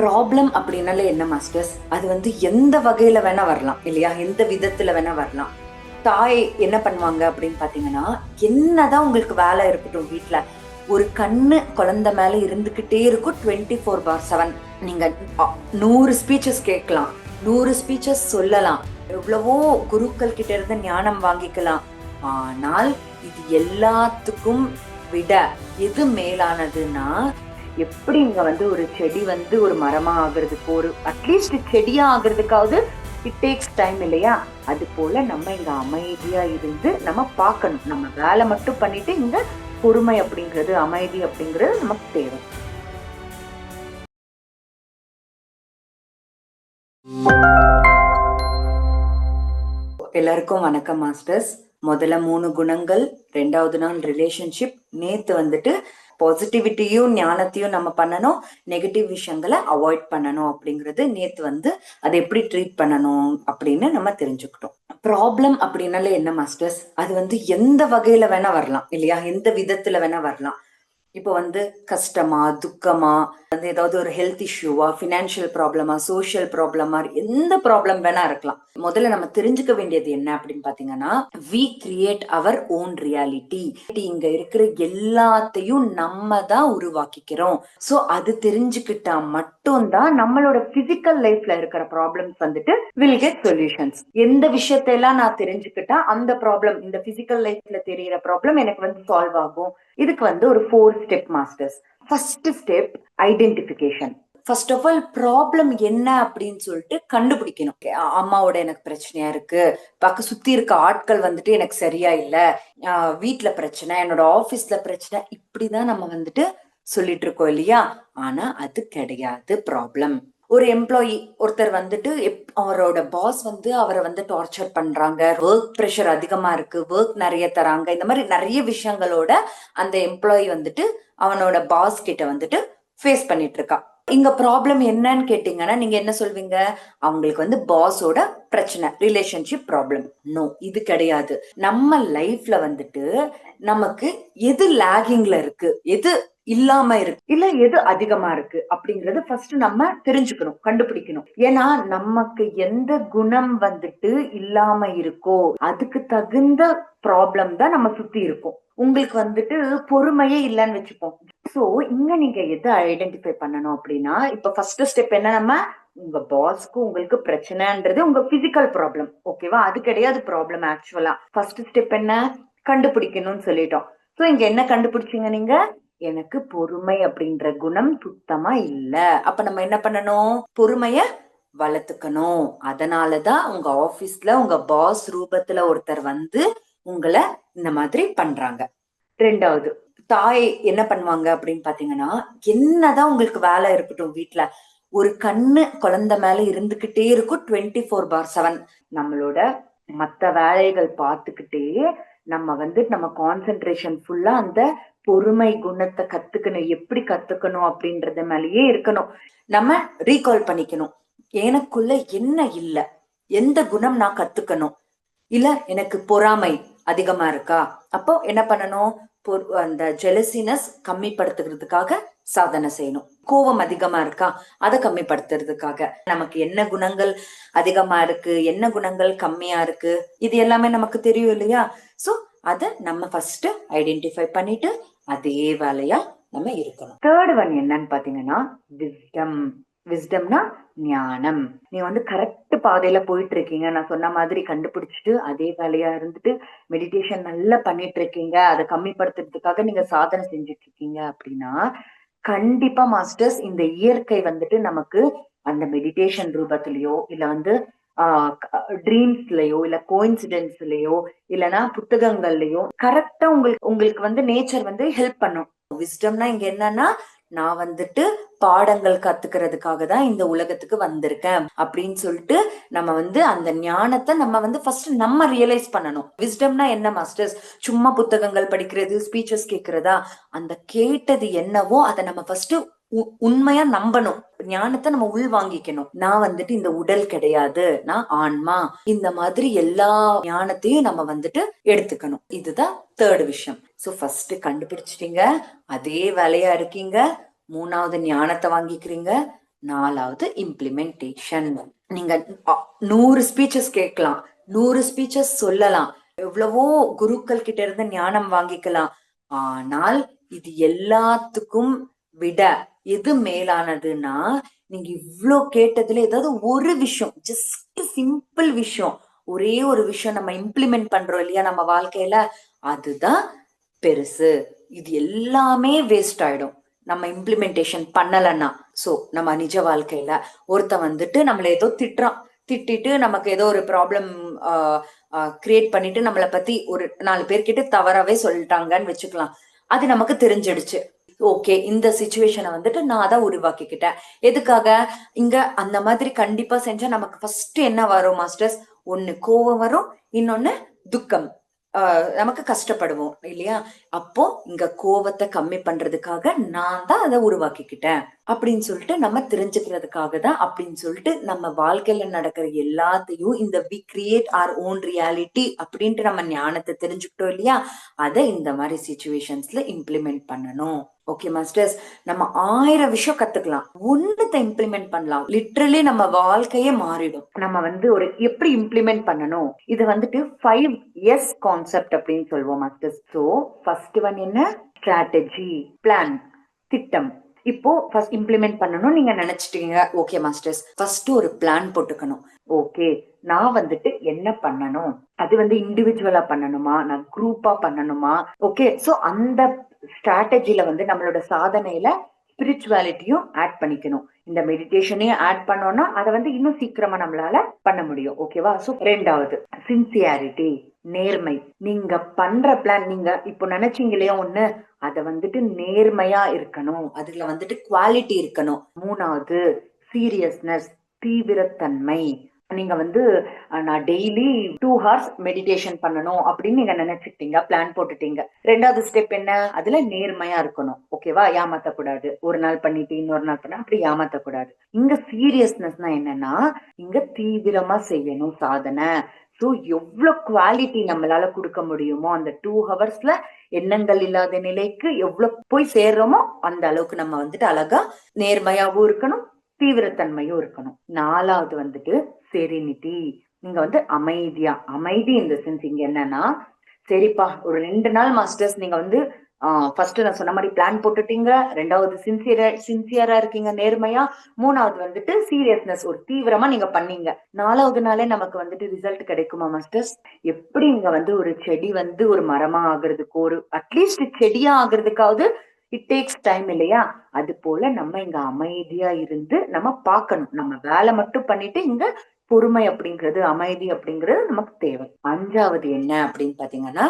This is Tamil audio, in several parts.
ப்ராப்ளம் அப்படின்னாலே என்ன மாஸ்டர்ஸ் அது வந்து எந்த வகையில வேணா வரலாம் இல்லையா? எந்த விதத்துல வேணா வரலாம். தாய் என்ன பண்ணுவாங்க அப்படின்னு பாத்தீங்கன்னா என்னதான் உங்களுக்கு வேலை இருக்கட்டும் வீட்டில் ஒரு கண்ணு குழந்தை மேல இருந்துகிட்டே இருக்கும் டுவெண்ட்டி ஃபோர் பார் செவன் நீங்க நூறு ஸ்பீச்சஸ் கேட்கலாம் நூறு ஸ்பீச்சஸ் சொல்லலாம் எவ்வளவோ குருக்கள் கிட்ட இருந்து ஞானம் வாங்கிக்கலாம். ஆனால் இது எல்லாத்துக்கும் விட எது மேலானதுன்னா எப்படி இங்க வந்து ஒரு செடி வந்து ஒரு மரமா ஆகுறதுக்கு ஒரு அட்லீஸ்ட் செடியா ஆகுறதுக்காவது இட் டேக்ஸ் டைம் இல்லையா? அது போல நம்ம இங்க அமைதியா இருந்து நம்ம பார்க்கணும். நம்ம வேலை மட்டும் பண்ணிட்டு இங்க பொறுமை அப்படிங்கிறது அமைதி அப்படிங்கிறது நமக்கு தேவை. எல்லாருக்கும் வணக்கம் மாஸ்டர்ஸ். முதல்ல மூணு குணங்கள் ரெண்டாவது நாள் ரிலேஷன்ஷிப் நேத்து வந்துட்டு பாசிட்டிவிட்டியும் ஞானத்தையும் நம்ம பண்ணணும். நெகட்டிவ் விஷயங்களை அவாய்ட் பண்ணணும் அப்படிங்கிறது நேத்து வந்து அதை எப்படி ட்ரீட் பண்ணணும் அப்படின்னு நம்ம தெரிஞ்சுக்கிட்டோம். ப்ராப்ளம் அப்படின்னாலே என்ன மாஸ்டர்ஸ் அது வந்து எந்த வகையில வேணா வரலாம் இல்லையா? எந்த விதத்துல வேணா வரலாம். இப்போ வந்து கஷ்டமா துக்கமா வந்து ஏதாவது ஒரு ஹெல்த் இஷ்யூவா ஃபினான்ஷியல் ப்ராப்ளமா சோஷியல் ப்ராப்ளமா எந்த ப்ராப்ளம் வேணா இருக்கலாம். முதல்ல நம்ம தெரிஞ்சுக்க வேண்டியது என்ன அப்படின்னு பாத்தீங்கன்னா we create our own reality இங்க இருக்கிற எல்லாத்தையும் நம்ம தான் உருவாக்கிக்கிறோம். சோ அது தெரிஞ்சுக்கிட்டா மட்டும்தான் நம்மளோட பிசிக்கல் லைஃப்ல இருக்கிற ப்ராப்ளம்ஸ் வந்துட்டு வில் கெட் சொல்யூஷன்ஸ் எந்த விஷயத்தை எல்லாம் நான் தெரிஞ்சுக்கிட்டா அந்த ப்ராப்ளம் இந்த பிசிக்கல் லைஃப்ல தெரியிற ப்ராப்ளம் எனக்கு வந்து சால்வ் ஆகும். இதுக்கு வந்து ஒரு four step masters first step identification first of all problem என்ன அப்படின்னு சொல்லிட்டு கண்டுபிடிக்கணும். அம்மாவோட எனக்கு பிரச்சனையா இருக்கு. பக்க சுத்தி இருக்க ஆட்கள் வந்துட்டு எனக்கு சரியா இல்ல. வீட்டுல பிரச்சனை என்னோட ஆபீஸ்ல பிரச்சனை இப்படிதான் நம்ம வந்துட்டு சொல்லிட்டு இருக்கோம் இல்லையா? ஆனா அது கிடையாது. ப்ராப்ளம் ஒரு எம்ப்ளாயி ஒருத்தர் வந்துட்டு எப்- அவரோட பாஸ் வந்து அவரை வந்து டார்ச்சர் பண்றாங்க. ஒர்க் ப்ரெஷர் அதிகமா இருக்கு. ஒர்க் நிறைய தராங்க. இந்த மாதிரி நிறைய விஷயங்களோட அந்த எம்ப்ளாயி வந்துட்டு அவனோட பாஸ் கிட்ட வந்துட்டு ஃபேஸ் பண்ணிட்டு இருக்கான் இங்க ப்ராப்ளம் என்னன்னு கேட்டீங்கன்னா நீங்க என்ன சொல்வீங்க? அவங்களுக்கு வந்து பாஸோட பிரச்சனை ரிலேஷன்ஷிப் ப்ராப்ளம் நோ இது கிடையாது. நம்ம லைஃப்ல வந்துட்டு நமக்கு எது லேகிங்ல இருக்கு? எது இல்லாம இருக்கு. இல்ல எது அதிகமா இருக்கு அப்படிங்கறது ஃபர்ஸ்ட் நம்ம தெரிஞ்சுக்கணும் கண்டுபிடிக்கணும். ஏன்னா நமக்கு எந்த குணம் வந்துட்டு இல்லாம இருக்கோ அதுக்கு தகுந்த ப்ராப்ளம் தான் நம்ம சுத்தி இருக்கும். உங்களுக்கு வந்துட்டு பொறுமையே இல்லைன்னு வச்சுப்போம். சோ இங்க நீங்க எதை ஐடென்டிஃபை பண்ணணும் அப்படின்னா இப்ப ஃபர்ஸ்ட் ஸ்டெப் என்ன நம்ம உங்க பாஸ்க்கு உங்களுக்கு பிரச்சனைன்றது உங்க பிசிக்கல் ப்ராப்ளம் ஓகேவா அது கிடையாது ப்ராப்ளம் ஆக்சுவலா ஃபர்ஸ்ட் ஸ்டெப் என்ன? கண்டுபிடிக்கணும்னு சொல்லிட்டோம். சோ இங்க என்ன கண்டுபிடிச்சீங்க நீங்க? எனக்கு பொறுமை அப்படின்ற குணம் சுத்தமா இல்ல. அப்ப நம்ம என்ன பண்ணணும்? பொறுமைய வளர்த்துக்கணும். அதனாலதான் உங்க ஆபீஸ்ல உங்க பாஸ் ரூபத்துல ஒருத்தர் வந்து உங்களை இந்த மாதிரி பண்றாங்க. ரெண்டாவது தாய் என்ன பண்ணுவாங்க அப்படின்னு பாத்தீங்கன்னா என்னதான் உங்களுக்கு வேலை இருக்கட்டும் வீட்டுல ஒரு கண்ணு குழந்தை மேல இருந்துகிட்டே இருக்கும் டுவெண்ட்டி ஃபோர் பார் செவன் நம்மளோட மத்த வேலைகள் பார்த்துக்கிட்டே நம்ம வந்து நம்ம கான்சென்ட்ரேஷன் ஃபுல்லா அந்த பொறுமை குணத்தை கத்துக்கணும். எப்படி கத்துக்கணும் அப்படின்றத மேலேயே இருக்கணும். நம்ம ரீகால் பண்ணிக்கணும். எனக்குள்ள என்ன இல்ல? எந்த குணம் நான் கத்துக்கணும்? இல்ல எனக்கு பொறாமை அதிகமா இருக்கா? அப்போ என்ன பண்ணணும்? பொ- அந்த ஜெலசினஸ் கம்மிப்படுத்துகிறதுக்காக சாதனை செய்யணும். கோபம் அதிகமா இருக்கா? அதை கம்மிப்படுத்துறதுக்காக. நமக்கு என்ன குணங்கள் அதிகமா இருக்கு? என்ன குணங்கள் கம்மியா இருக்கு? இது எல்லாமே நமக்கு தெரியும் இல்லையா? சோ அதை நம்ம ஃபர்ஸ்ட் ஐடென்டிஃபை பண்ணிட்டு அதே வேலையா நம்ம இருக்கணும். தேர்ட் ஒன் என்னன்னு பாத்தீங்கன்னா விஸ்டம் விஸ்டம்னா ஞானம். நீங்க வந்து கரெக்ட் பாதையில போயிட்டு இருக்கீங்க நான் சொன்ன மாதிரி கண்டுபிடிச்சிட்டு அதே வேலையா இருந்துட்டு மெடிடேஷன் நல்லா பண்ணிட்டு இருக்கீங்க அதை கம்மிப்படுத்துறதுக்காக நீங்க சாதனை செஞ்சுட்டு இருக்கீங்க அப்படின்னா கண்டிப்பா மாஸ்டர்ஸ் இந்த இயற்கை வந்துட்டு நமக்கு அந்த மெடிடேஷன் ரூபத்திலயோ இல்ல வந்து ட்ரீம்ஸ்லயோ இல்ல கோயின்சிடென்ஸ்லயோ இல்லைன்னா புத்தகங்கள்லயோ கரெக்டா உங்களுக்கு உங்களுக்கு வந்து நேச்சர் வந்து ஹெல்ப் பண்ணும். விஸ்டம்னா இங்க என்னன்னா நான் வந்துட்டு பாடங்கள் கத்துக்கிறதுக்காக தான் இந்த உலகத்துக்கு வந்திருக்கேன் அப்படின்னு சொல்லிட்டு நம்ம வந்து அந்த ஞானத்தை நம்ம வந்து ஃபர்ஸ்ட் நம்ம ரியலைஸ் பண்ணணும். விஸ்டம்னா என்ன மாஸ்டர்ஸ் சும்மா புத்தகங்கள் படிக்கிறது ஸ்பீச்சஸ் கேட்கறதா அந்த கேட்டது என்னவோ அதை நம்ம ஃபர்ஸ்ட் உண்மையா நம்பணும். ஞானத்தை நம்ம உள் வாங்கிக்கணும். நான் வந்துட்டு இந்த உடல் கிடையாது. நான் ஆன்மா. இந்த மாதிரி எல்லா ஞானத்தையும் நம்ம வந்துட்டு எடுத்துக்கணும். இதுதான் தேர்ட் விஷயம். சோ ஃபர்ஸ்ட் கண்டுபிடிச்சிட்டீங்க. அதே வேலையா இருக்கீங்க. மூணாவது ஞானத்தை வாங்கிக்கிறீங்க. நாலாவது இம்ப்ளிமெண்டேஷன் நீங்க நூறு ஸ்பீச்சஸ் கேட்கலாம். நூறு ஸ்பீச்சஸ் சொல்லலாம். எவ்வளவோ குருக்கள் கிட்ட இருந்து ஞானம் வாங்கிக்கலாம். ஆனால் இது எல்லாத்துக்கும் விட எது மேலானதுன்னா நீங்க இவ்வளோ கேட்டதுல ஏதாவது ஒரு விஷயம் ஜஸ்ட் சிம்பிள் விஷயம் ஒரே ஒரு விஷயம் நம்ம இம்ப்ளிமெண்ட் பண்றோம் இல்லையா நம்ம வாழ்க்கையில? அதுதான் பெருசு. இது எல்லாமே வேஸ்ட் ஆயிடும். நம்ம இம்ப்ளிமெண்டேஷன் பண்ணலன்னா. சோ நம்ம நிஜ வாழ்க்கையில ஒருத்தன் வந்துட்டு நம்மள ஏதோ திட்டுறான். திட்டிட்டு நமக்கு ஏதோ ஒரு ப்ராப்ளம் கிரியேட் பண்ணிட்டு நம்மளை பத்தி ஒரு நாலு பேர்கிட்ட தவறாவே சொல்லிட்டாங்கன்னு வச்சுக்கலாம். அது நமக்கு தெரிஞ்சிடுச்சு. ஓகே இந்த சுச்சுவேஷனை வந்துட்டு நான் தான் உருவாக்கிக்கிட்டேன். எதுக்காக? இங்க அந்த மாதிரி கண்டிப்பா செஞ்சா நமக்கு ஃபர்ஸ்ட் என்ன வரும் மாஸ்டர்ஸ் ஒண்ணு கோவம் வரும் இன்னொன்னு துக்கம். நமக்கு கஷ்டப்படுவோம் இல்லையா? அப்போ இங்க கோவத்தை கம்மி பண்றதுக்காக நான் தான் அதை உருவாக்கிக்கிட்டேன். அப்படின்னு சொல்லிட்டு நம்ம தெரிஞ்சுக்கிறதுக்காக தான் அப்படின்னு சொல்லிட்டு நம்ம வாழ்க்கையில நடக்கிற எல்லாத்தையும் இந்த we create our own reality அப்படின்ட்டு நம்ம ஞானத்தை தெரிஞ்சுக்கிட்டோம் இல்லையா? அதை இந்த மாதிரி சுச்சுவேஷன்ஸ்ல இம்ப்ளிமெண்ட் பண்ணணும். ஓகே மாஸ்டர்ஸ் நம்ம ஆயிரம் விஷயம் கத்துக்கலாம். ஒண்ணுத்த இம்ப்ளிமெண்ட் பண்ணலாம். லிட்ரலி நம்ம வாழ்க்கையே மாறிடும். நம்ம வந்து ஒரு எப்படி இம்ப்ளிமெண்ட் பண்ணணும்? இது வந்துட்டு ஃபைவ் எஸ் கான்செப்ட் அப்படின்னு சொல்லுவோம் மாஸ்டர்ஸ் ஸோ ஃபர்ஸ்ட் ஒன் என்ன? ஸ்ட்ராட்டஜி பிளான் திட்டம். இப்போ ஃபர்ஸ்ட் இம்ப்ளிமெண்ட் பண்ணணும் நீங்க நினைச்சிட்டீங்க. ஓகே மாஸ்டர்ஸ் ஃபர்ஸ்ட் ஒரு பிளான் போட்டுக்கணும். ஓகே நான் வந்துட்டு என்ன பண்ணணும்? அது வந்து இண்டிவிஜுவலா பண்ணணுமா? நான் குரூப்பா பண்ணணுமா? ஓகே சோ அந்த ஸ்ட்ராட்டஜில வந்து நம்மளோட சாதனையில ஸ்பிரிச்சுவாலிட்டியும் ஆட் பண்ணிக்கணும். இந்த மெடிடேஷனையும் ஆட் பண்ணோம்னா அதை வந்து இன்னும் சீக்கிரமா நம்மளால பண்ண முடியும். ஓகேவா சோ ரெண்டாவது சின்சியாரிட்டி நேர்மை. நீங்க பண்ற பிளான் நீங்க இப்போ நினைச்சீங்க இல்லையா ஒண்ணு அத வந்துட்டு நேர்மையா இருக்கணும். அதுல வந்துட்டு குவாலிட்டி இருக்கணும். மூணாவது சீரியஸ்னஸ் தீவிரத்தன்மை. நீங்க வந்து நான் டெய்லி டூ ஹவர்ஸ் மெடிடேஷன் பண்ணணும் அப்படின்னு நீங்க நினைச்சுக்கிட்டீங்க பிளான் போட்டுட்டீங்க. ரெண்டாவது ஸ்டெப் என்ன? அதுல நேர்மையா இருக்கணும். ஓகேவா ஏமாத்தக்கூடாது. ஒரு நாள் பண்ணிட்டு இன்னொரு நாள் பண்ண அப்படி ஏமாத்தக்கூடாது. இங்க சீரியஸ்னஸ்னா என்னன்னா இங்க தீவிரமா செய்யணும் சாதனை. ஸோ எவ்வளவு குவாலிட்டி நம்மளால கொடுக்க முடியுமோ அந்த டூ ஹவர்ஸ்ல எண்ணங்கள் இல்லாத நிலைக்கு எவ்வளவு போய் சேர்றோமோ அந்த அளவுக்கு நம்ம வந்துட்டு அழகா நேர்மையாவும் இருக்கணும் தீவிரத்தன்மையும் இருக்கணும். நாலாவது வந்துட்டு செரினிட்டி நீங்க வந்து அமைதியா அமைதி இந்த சென்ஸ் இங்க என்னன்னா சரிப்பா ஒரு ரெண்டு நாள் மாஸ்டர்ஸ் நீங்க வந்து ஃபர்ஸ்ட் நான் சொன்ன மாதிரி பிளான் போட்டுட்டீங்க. ரெண்டாவது சின்சியரா சின்சியரா இருக்கீங்க நேர்மையா. மூணாவது வந்துட்டு சீரியஸ்னஸ் ஒரு தீவிரமா நீங்க பண்ணீங்க. நாலாவது நாளே நமக்கு வந்துட்டு ரிசல்ட் கிடைக்குமா மாஸ்டர்ஸ் எப்படி இங்க வந்து ஒரு செடி வந்து ஒரு மரமா ஆகுறதுக்கு ஒரு அட்லீஸ்ட் செடியா ஆகுறதுக்காவது இட் டேக்ஸ் டைம் இல்லையா? அது போல நம்ம இங்க அமைதியா இருந்து நம்ம பார்க்கணும். நம்ம வேலை மட்டும் பண்ணிட்டு இங்க பொறுமை அப்படிங்கிறது அமைதி அப்படிங்கிறது நமக்கு தேவை. அஞ்சாவது என்ன அப்படின்னு பாத்தீங்கன்னா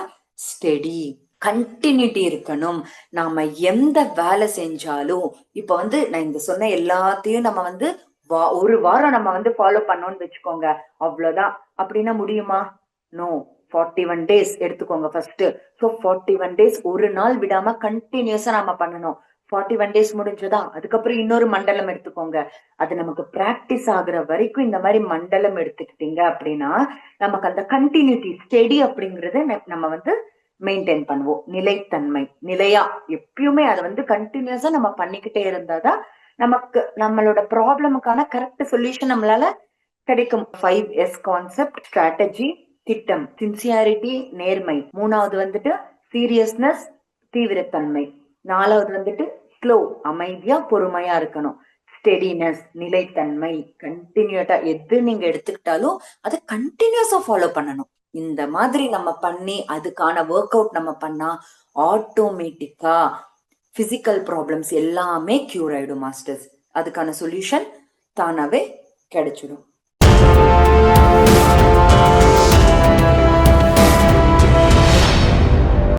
ஸ்டெடி கண்டினியூட்டி இருக்கணும். நாம எந்த வேலை செஞ்சாலும் இப்ப வந்து நான் இந்த சொன்ன எல்லாத்தையும் நம்ம வந்து வா- ஒரு வாரம் நம்ம வந்து ஃபாலோ பண்ணோம்னு வச்சுக்கோங்க. அவ்வளவுதான். அப்படின்னா முடியுமா? நோ ஃபார்ட்டி ஒன் டேஸ் எடுத்துக்கோங்க first so forty one days ஒரு நாள் விடாம கண்டினியூஸா நாம பண்ணணும். ஃபார்ட்டி ஒன் டேஸ் முடிஞ்சதா? அதுக்கப்புறம் இன்னொரு மண்டலம் எடுத்துக்கோங்க. அது நமக்கு பிராக்டிஸ் ஆகுற வரைக்கும் இந்த மாதிரி மண்டலம் எடுத்துக்கிட்டீங்க அப்படின்னா நமக்கு அந்த கண்டினியூட்டி ஸ்டெடி அப்படிங்கறத நம்ம வந்து மெயின்டைன் பண்ணுவோம். நிலைத்தன்மை. நிலையா. எப்பயுமே அதை வந்து கண்டினியூஸா நம்ம பண்ணிக்கிட்டே இருந்தாதான் நமக்கு நம்மளோட ப்ராப்ளமுக்கான கரெக்ட் சொல்யூஷன் நம்மளால கிடைக்கும். ஃபைவ் எஸ் கான்செப்ட் ஸ்ட்ராட்டஜி திட்டம். சின்சியாரிட்டி நேர்மை. மூணாவது வந்துட்டு சீரியஸ்னஸ் தீவிரத்தன்மை. நாலாவது வந்துட்டு ஸ்லோ அமைதியா பொறுமையா இருக்கணும். ஸ்டெடினஸ் நிலைத்தன்மை. கண்டினியூட்டா எது நீங்க எடுத்துக்கிட்டாலும் அதை கண்டினியூஸா ஃபாலோ பண்ணணும். இந்த மாதிரி நம்ம பண்ணி அதுக்கான ஒர்க் அவுட் நம்ம பண்ணா ஆட்டோமேட்டிக்கா பிசிக்கல் ப்ராப்ளம்ஸ் எல்லாமே கியூர் ஆயிடும் மாஸ்டர்ஸ் அதுக்கான சொல்யூஷன் தானாவே கிடைச்சிடும்.